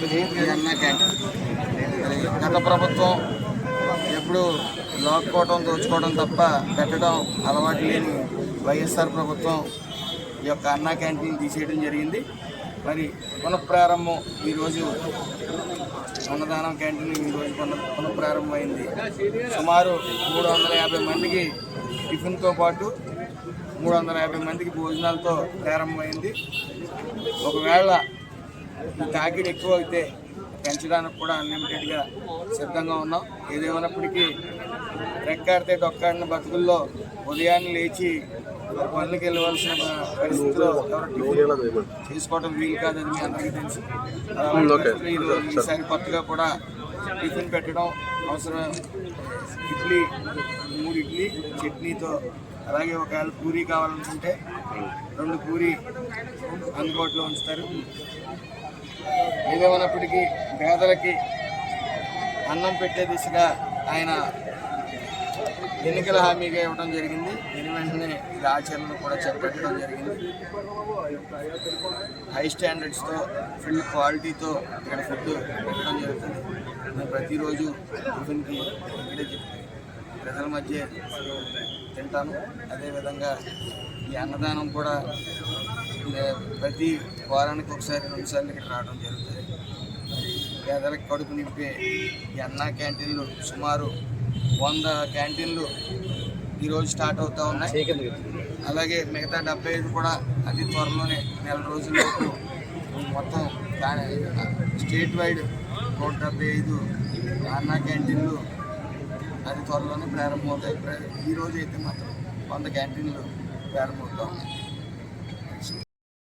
ఈ క్యాంటీన్ గత ప్రభుత్వం ఎప్పుడు లాక్కోవటం దోచుకోవడం తప్ప పెట్టడం అలవాటు లేని వైఎస్ఆర్ ప్రభుత్వం ఈ యొక్క అన్నా క్యాంటీన్ తీసేయడం జరిగింది. మరి పునఃప్రారంభం ఈరోజు అన్నదానం క్యాంటీన్ ఈరోజు పునః పునఃప్రారంభమైంది. సుమారు మూడు వందల యాభై మందికి టిఫిన్తో పాటు మూడు వందల యాభై మందికి భోజనాలతో ప్రారంభమైంది. ఒకవేళ ఈ తాకిడి ఎక్కువ అయితే పెంచడానికి కూడా అన్లిమిటెడ్గా సిద్ధంగా ఉన్నాం. ఏదేమైనప్పటికీ రెక్కాడితే డొక్కాడిన బతుకుల్లో ఉదయాన్నే లేచి పనులకు వెళ్ళవలసిన పరిస్థితిలో చేసుకోవడం వీలు కాదు అది మీ అందరికీ తెలుసు. ఈసారి కొత్తగా కూడా టిఫిన్ పెట్టడం అవసరం. ఇడ్లీ మూడు ఇడ్లీ చట్నీతో అలాగే ఒకవేళ పూరీ కావాలనుకుంటే రెండు పూరీ అందుబాటులో ఉంచుతారు. ఏదేమైనప్పటికీ పేదలకి అన్నం పెట్టే దిశగా ఆయన ఎన్నికల హామీగా ఇవ్వడం జరిగింది. దీని వెంటనే ఇది ఆచరణను కూడా చేపట్టడం జరిగింది. హై స్టాండర్డ్స్తో ఫుల్ క్వాలిటీతో ఇక్కడ ఫుడ్ పెట్టడం జరుగుతుంది. నేను ప్రతిరోజు టిఫిన్కి ఇక్కడే ప్రజల మధ్య తింటాను అదేవిధంగా ఈ అన్నదానం కూడా ప్రతి వారానికి ఒకసారి రెండుసార్లు ఇక్కడ రావడం జరుగుతుంది. మరి పేదలకు కడుపు నింపే ఈ అన్నా క్యాంటీన్లు సుమారు వంద క్యాంటీన్లు ఈరోజు స్టార్ట్ అవుతూ ఉన్నాయి. అలాగే మిగతా డెబ్బై ఐదు కూడా అతి త్వరలోనే నెల రోజుల్లోపు మొత్తం స్టేట్ వైడ్ నూట డెబ్బై ఐదు అన్నా క్యాంటీన్లు అతి త్వరలోనే ప్రారంభమవుతాయి. ఈరోజు ఈ అయితే మాత్రం వంద క్యాంటీన్లు ప్రారంభమవుతూ ఉన్నాయి.